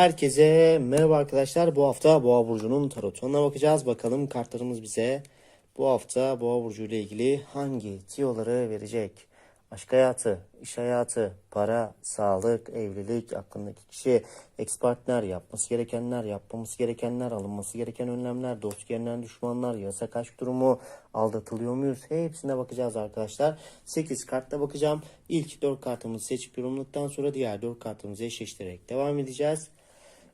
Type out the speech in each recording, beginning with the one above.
Herkese merhaba arkadaşlar. Bu hafta Boğa burcunun tarotuna bakacağız. Bakalım kartlarımız bize bu hafta Boğa burcu ile ilgili hangi tiyoları verecek? Aşk hayatı, iş hayatı, para, sağlık, evlilik, aklındaki kişi, ex partner, yapması gerekenler, yapmaması gerekenler, alınması gereken önlemler, dost yerine düşmanlar, yasak aşk durumu, aldatılıyor muyuz? Hepsine bakacağız arkadaşlar. 8 kartla bakacağım. İlk 4 kartımızı seçip yorumladıktan sonra diğer 4 kartımızı eşleştirerek devam edeceğiz.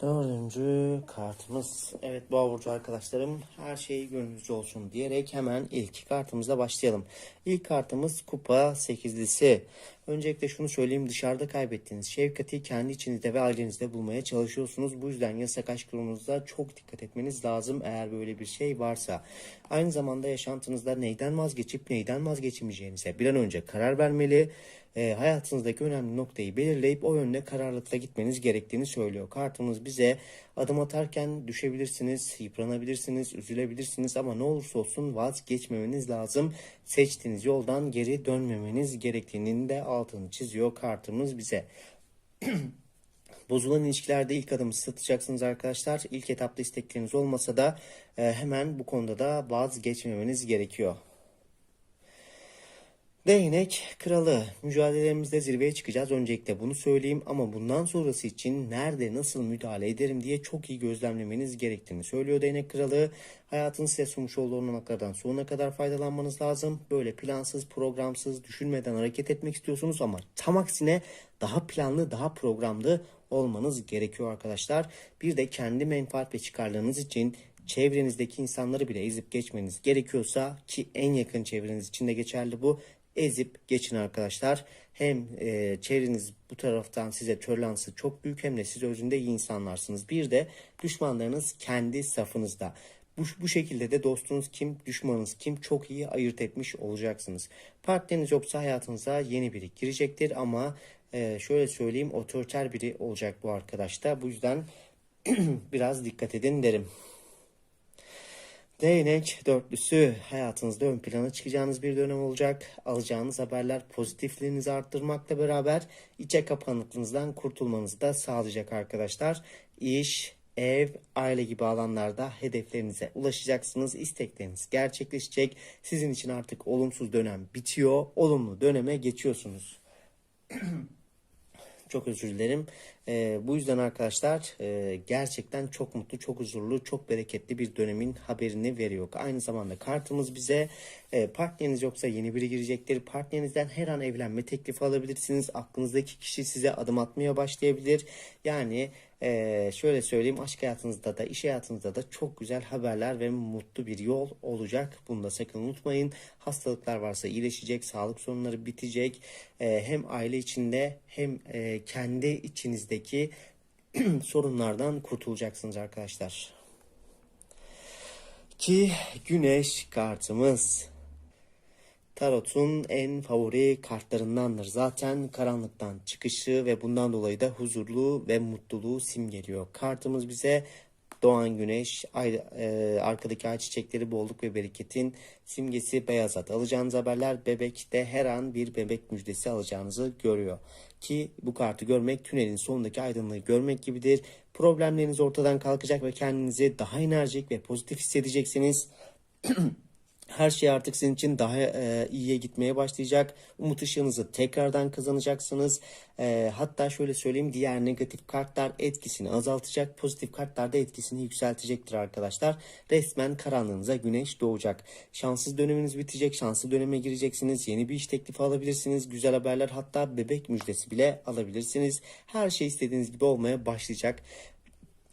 Dördüncü kartımız. Evet Boğa Burcu arkadaşlarım her şey gönlünüzce olsun diyerek hemen ilk kartımızla başlayalım. İlk kartımız kupa sekizlisi. Öncelikle şunu söyleyeyim dışarıda kaybettiğiniz şefkati kendi içinizde ve ailenizde bulmaya çalışıyorsunuz. Bu yüzden yasak aşk durumunuzda çok dikkat etmeniz lazım eğer böyle bir şey varsa. Aynı zamanda yaşantınızda neyden vazgeçip neyden vazgeçemeyeceğinize bir an önce karar vermeli e, hayatınızdaki önemli noktayı belirleyip o yönde kararlılıkla gitmeniz gerektiğini söylüyor. Kartımız bize adım atarken düşebilirsiniz, yıpranabilirsiniz, üzülebilirsiniz ama ne olursa olsun vazgeçmemeniz lazım. Seçtiğiniz yoldan geri dönmemeniz gerektiğinin de altını çiziyor kartımız bize. Bozulan ilişkilerde ilk adımı siz atacaksınız arkadaşlar. İlk etapta istekleriniz olmasa da e, hemen bu konuda da vazgeçmemeniz gerekiyor. Değnek kralı. Mücadelelerimizde zirveye çıkacağız. Öncelikle bunu söyleyeyim ama bundan sonrası için nerede nasıl müdahale ederim diye çok iyi gözlemlemeniz gerektiğini söylüyor Değnek kralı. Hayatın size sunmuş olduğu olanaklardan sonuna kadar faydalanmanız lazım. Böyle plansız, programsız, düşünmeden hareket etmek istiyorsunuz ama tam aksine daha planlı, daha programlı olmanız gerekiyor arkadaşlar. Bir de kendi menfaat ve çıkarlarınız için çevrenizdeki insanları bile ezip geçmeniz gerekiyorsa ki en yakın çevreniz için de geçerli bu ezip geçin arkadaşlar. Hem e, çevreniz bu taraftan size törlansı çok büyük hem de siz özünde iyi insanlarsınız. Bir de düşmanlarınız kendi safınızda. Bu, bu şekilde de dostunuz kim, düşmanınız kim çok iyi ayırt etmiş olacaksınız. Partneriniz yoksa hayatınıza yeni biri girecektir ama e, şöyle söyleyeyim otoriter biri olacak bu arkadaşta. Bu yüzden biraz dikkat edin derim. Değnek dörtlüsü hayatınızda ön plana çıkacağınız bir dönem olacak. Alacağınız haberler pozitifliğinizi arttırmakla beraber içe kapanıklığınızdan kurtulmanızı da sağlayacak arkadaşlar. İş, ev, aile gibi alanlarda hedeflerinize ulaşacaksınız. İstekleriniz gerçekleşecek. Sizin için artık olumsuz dönem bitiyor. Olumlu döneme geçiyorsunuz. Çok özür dilerim. Ee, bu yüzden arkadaşlar e, gerçekten çok mutlu, çok huzurlu, çok bereketli bir dönemin haberini veriyor. Aynı zamanda kartımız bize e, partneriniz yoksa yeni biri girecektir. Partnerinizden her an evlenme teklifi alabilirsiniz. Aklınızdaki kişi size adım atmaya başlayabilir. Yani e, şöyle söyleyeyim aşk hayatınızda da iş hayatınızda da çok güzel haberler ve mutlu bir yol olacak. Bunu da sakın unutmayın. Hastalıklar varsa iyileşecek, sağlık sorunları bitecek. E, hem aile içinde hem e, kendi içinizde içinizdeki sorunlardan kurtulacaksınız arkadaşlar. Ki güneş kartımız Tarot'un en favori kartlarındandır. Zaten karanlıktan çıkışı ve bundan dolayı da huzurlu ve mutluluğu simgeliyor. Kartımız bize doğan güneş, ay, e, arkadaki ay çiçekleri bolluk ve bereketin simgesi beyaz at. Alacağınız haberler bebekte her an bir bebek müjdesi alacağınızı görüyor. Ki bu kartı görmek tünelin sonundaki aydınlığı görmek gibidir. Problemleriniz ortadan kalkacak ve kendinizi daha enerjik ve pozitif hissedeceksiniz. Her şey artık sizin için daha e, iyiye gitmeye başlayacak. Umut ışığınızı tekrardan kazanacaksınız. E, hatta şöyle söyleyeyim diğer negatif kartlar etkisini azaltacak. Pozitif kartlar da etkisini yükseltecektir arkadaşlar. Resmen karanlığınıza güneş doğacak. Şanssız döneminiz bitecek. Şanslı döneme gireceksiniz. Yeni bir iş teklifi alabilirsiniz. Güzel haberler hatta bebek müjdesi bile alabilirsiniz. Her şey istediğiniz gibi olmaya başlayacak.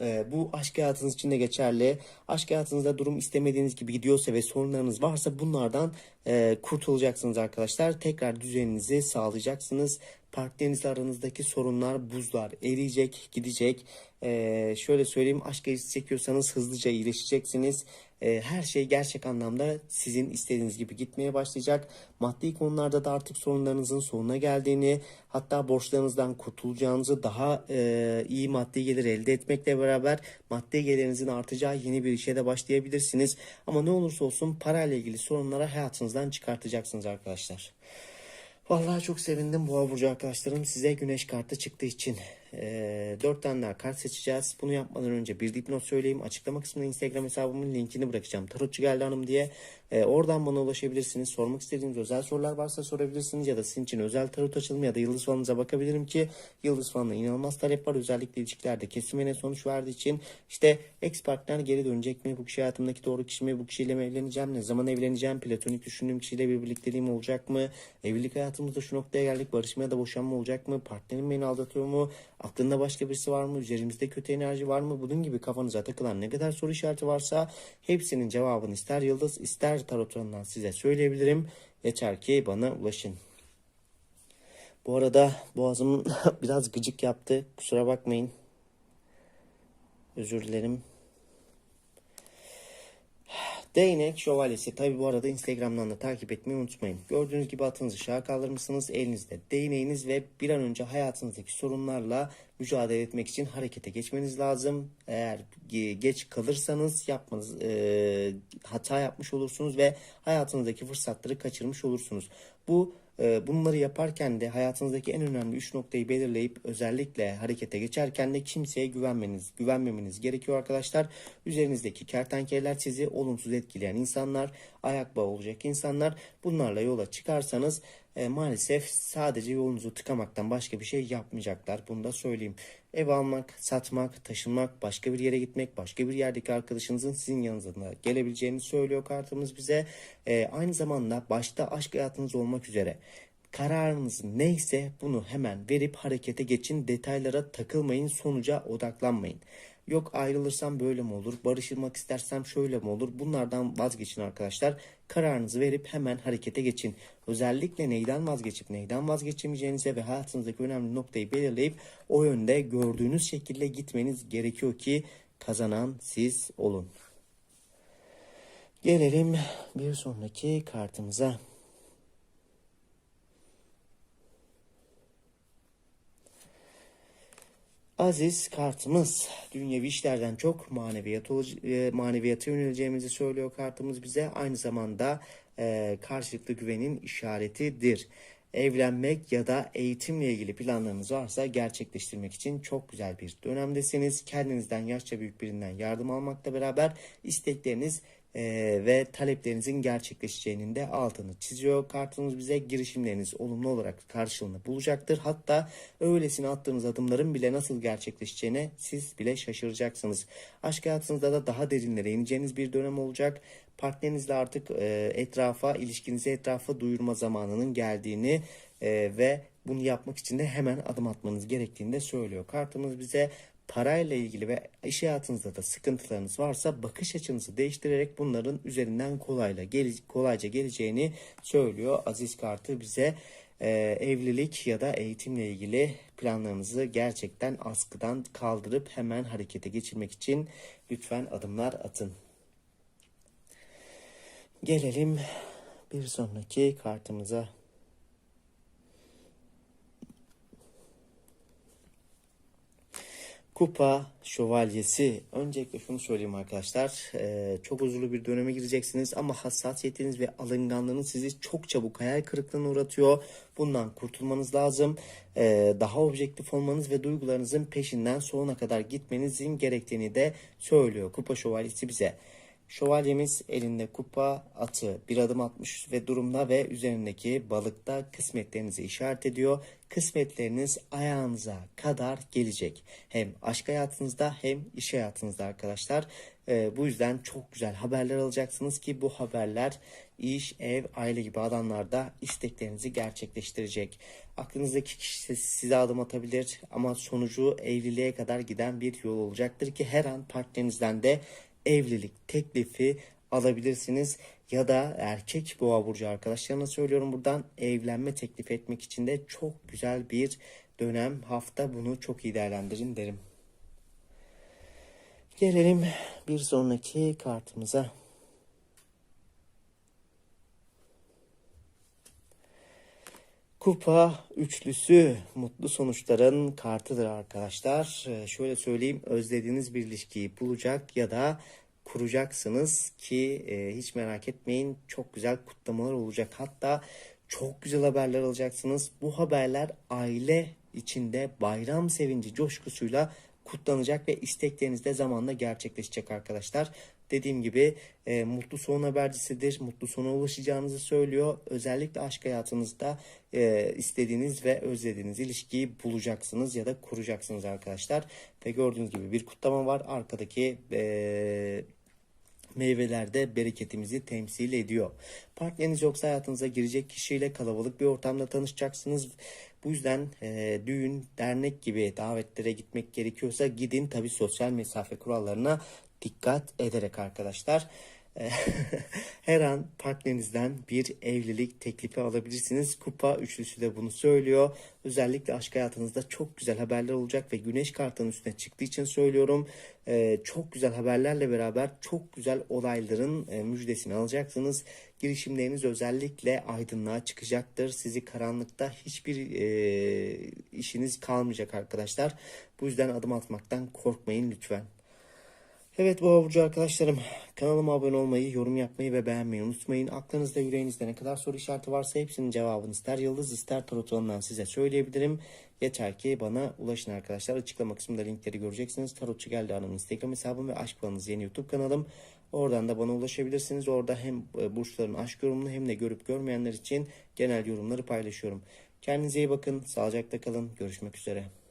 Ee, bu aşk hayatınız için de geçerli. Aşk hayatınızda durum istemediğiniz gibi gidiyorsa ve sorunlarınız varsa bunlardan e, kurtulacaksınız arkadaşlar. Tekrar düzeninizi sağlayacaksınız. Partnerinizle aranızdaki sorunlar, buzlar eriyecek, gidecek. Ee, şöyle söyleyeyim aşk acısı çekiyorsanız hızlıca iyileşeceksiniz. Ee, her şey gerçek anlamda sizin istediğiniz gibi gitmeye başlayacak. Maddi konularda da artık sorunlarınızın sonuna geldiğini, hatta borçlarınızdan kurtulacağınızı, daha e, iyi maddi gelir elde etmekle beraber maddi gelirinizin artacağı yeni bir işe de başlayabilirsiniz. Ama ne olursa olsun parayla ilgili sorunlara hayatınızdan çıkartacaksınız arkadaşlar. Vallahi çok sevindim Boğa Burcu arkadaşlarım size güneş kartı çıktığı için. Ee, 4 tane daha kart seçeceğiz. Bunu yapmadan önce bir dipnot söyleyeyim. Açıklama kısmına Instagram hesabımın linkini bırakacağım. Tarotçu geldi hanım diye. Ee, oradan bana ulaşabilirsiniz. Sormak istediğiniz özel sorular varsa sorabilirsiniz. Ya da sizin için özel tarot açılımı ya da yıldız falanıza bakabilirim ki yıldız falanına inanılmaz talep var. Özellikle ilişkilerde kesimine sonuç verdiği için işte ex partner geri dönecek mi? Bu kişi hayatımdaki doğru kişi mi? Bu kişiyle mi evleneceğim? Ne zaman evleneceğim? Platonik düşündüğüm kişiyle bir birlikteliğim olacak mı? Evlilik hayatımızda şu noktaya geldik. Barışma ya da boşanma olacak mı? Partnerim beni aldatıyor mu? Aklında başka birisi var mı? Üzerimizde kötü enerji var mı? Bunun gibi kafanıza takılan ne kadar soru işareti varsa hepsinin cevabını ister yıldız ister tarotlarından size söyleyebilirim. Yeter ki bana ulaşın. Bu arada boğazım biraz gıcık yaptı. Kusura bakmayın. Özür dilerim. Değnek şövalyesi. Tabi bu arada Instagram'dan da takip etmeyi unutmayın. Gördüğünüz gibi atınızı şaha kaldırmışsınız. Elinizde değneğiniz ve bir an önce hayatınızdaki sorunlarla mücadele etmek için harekete geçmeniz lazım. Eğer ge- geç kalırsanız yapmanız e, hata yapmış olursunuz ve hayatınızdaki fırsatları kaçırmış olursunuz. Bu bunları yaparken de hayatınızdaki en önemli üç noktayı belirleyip özellikle harekete geçerken de kimseye güvenmeniz, güvenmemeniz gerekiyor arkadaşlar. Üzerinizdeki kertenkeleler sizi olumsuz etkileyen insanlar, ayak bağı olacak insanlar. Bunlarla yola çıkarsanız e, maalesef sadece yolunuzu tıkamaktan başka bir şey yapmayacaklar. Bunu da söyleyeyim. Ev almak, satmak, taşınmak, başka bir yere gitmek, başka bir yerdeki arkadaşınızın sizin yanınıza gelebileceğini söylüyor kartımız bize. E, aynı zamanda başta aşk hayatınız olmak üzere kararınız neyse bunu hemen verip harekete geçin. Detaylara takılmayın, sonuca odaklanmayın. Yok ayrılırsam böyle mi olur? Barışılmak istersem şöyle mi olur? Bunlardan vazgeçin arkadaşlar. Kararınızı verip hemen harekete geçin. Özellikle neyden vazgeçip neyden vazgeçemeyeceğinize ve hayatınızdaki önemli noktayı belirleyip o yönde gördüğünüz şekilde gitmeniz gerekiyor ki kazanan siz olun. Gelelim bir sonraki kartımıza. Aziz kartımız dünyevi işlerden çok maneviyat e, maneviyata yöneleceğimizi söylüyor kartımız bize. Aynı zamanda e, karşılıklı güvenin işaretidir. Evlenmek ya da eğitimle ilgili planlarınız varsa gerçekleştirmek için çok güzel bir dönemdesiniz. Kendinizden yaşça büyük birinden yardım almakla beraber istekleriniz e, ve taleplerinizin gerçekleşeceğinin de altını çiziyor. Kartınız bize girişimleriniz olumlu olarak karşılığını bulacaktır. Hatta öylesine attığınız adımların bile nasıl gerçekleşeceğine siz bile şaşıracaksınız. Aşk hayatınızda da daha derinlere ineceğiniz bir dönem olacak. Partnerinizle artık e, etrafa, ilişkinizi etrafa duyurma zamanının geldiğini e, ve bunu yapmak için de hemen adım atmanız gerektiğini de söylüyor. Kartımız bize parayla ilgili ve iş hayatınızda da sıkıntılarınız varsa bakış açınızı değiştirerek bunların üzerinden kolayla gele- kolayca geleceğini söylüyor. Aziz kartı bize Ee, evlilik ya da eğitimle ilgili planlarınızı gerçekten askıdan kaldırıp hemen harekete geçirmek için lütfen adımlar atın. Gelelim bir sonraki kartımıza. Kupa şövalyesi. Öncelikle şunu söyleyeyim arkadaşlar. Ee, çok huzurlu bir döneme gireceksiniz ama hassasiyetiniz ve alınganlığınız sizi çok çabuk hayal kırıklığına uğratıyor. Bundan kurtulmanız lazım. Ee, daha objektif olmanız ve duygularınızın peşinden sonuna kadar gitmenizin gerektiğini de söylüyor. Kupa şövalyesi bize. Şövalyemiz elinde kupa atı bir adım atmış ve durumda ve üzerindeki balıkta kısmetlerinizi işaret ediyor. Kısmetleriniz ayağınıza kadar gelecek. Hem aşk hayatınızda hem iş hayatınızda arkadaşlar. Ee, bu yüzden çok güzel haberler alacaksınız ki bu haberler iş, ev, aile gibi alanlarda isteklerinizi gerçekleştirecek. Aklınızdaki kişi size adım atabilir ama sonucu evliliğe kadar giden bir yol olacaktır ki her an partnerinizden de evlilik teklifi alabilirsiniz. ya da erkek boğa burcu arkadaşlarına söylüyorum buradan evlenme teklif etmek için de çok güzel bir dönem hafta bunu çok iyi değerlendirin derim. Gelelim bir sonraki kartımıza. Kupa üçlüsü mutlu sonuçların kartıdır arkadaşlar. Ee, şöyle söyleyeyim özlediğiniz bir ilişkiyi bulacak ya da kuracaksınız ki e, hiç merak etmeyin çok güzel kutlamalar olacak. Hatta çok güzel haberler alacaksınız. Bu haberler aile içinde bayram sevinci coşkusuyla kutlanacak ve istekleriniz de zamanla gerçekleşecek arkadaşlar. Dediğim gibi e, mutlu son habercisidir. Mutlu sona ulaşacağınızı söylüyor. Özellikle aşk hayatınızda e, istediğiniz ve özlediğiniz ilişkiyi bulacaksınız ya da kuracaksınız arkadaşlar. Ve gördüğünüz gibi bir kutlama var. Arkadaki e, meyveler de bereketimizi temsil ediyor. Partneriniz yoksa hayatınıza girecek kişiyle kalabalık bir ortamda tanışacaksınız. Bu yüzden e, düğün, dernek gibi davetlere gitmek gerekiyorsa gidin. Tabi sosyal mesafe kurallarına dikkat ederek arkadaşlar. Her an partnerinizden bir evlilik teklifi alabilirsiniz. Kupa üçlüsü de bunu söylüyor. Özellikle aşk hayatınızda çok güzel haberler olacak ve güneş kartının üstüne çıktığı için söylüyorum. Çok güzel haberlerle beraber çok güzel olayların e, müjdesini alacaksınız. Girişimleriniz özellikle aydınlığa çıkacaktır. Sizi karanlıkta hiçbir işiniz kalmayacak arkadaşlar. Bu yüzden adım atmaktan korkmayın lütfen. Evet bu burcu arkadaşlarım kanalıma abone olmayı, yorum yapmayı ve beğenmeyi unutmayın. Aklınızda yüreğinizde ne kadar soru işareti varsa hepsinin cevabını ister yıldız ister tarot alanından size söyleyebilirim. Yeter ki bana ulaşın arkadaşlar. Açıklama kısmında linkleri göreceksiniz. Tarotçu geldi hanım Instagram hesabım ve aşk planınız yeni YouTube kanalım. Oradan da bana ulaşabilirsiniz. Orada hem e, burçların aşk yorumunu hem de görüp görmeyenler için genel yorumları paylaşıyorum. Kendinize iyi bakın. Sağlıcakla kalın. Görüşmek üzere.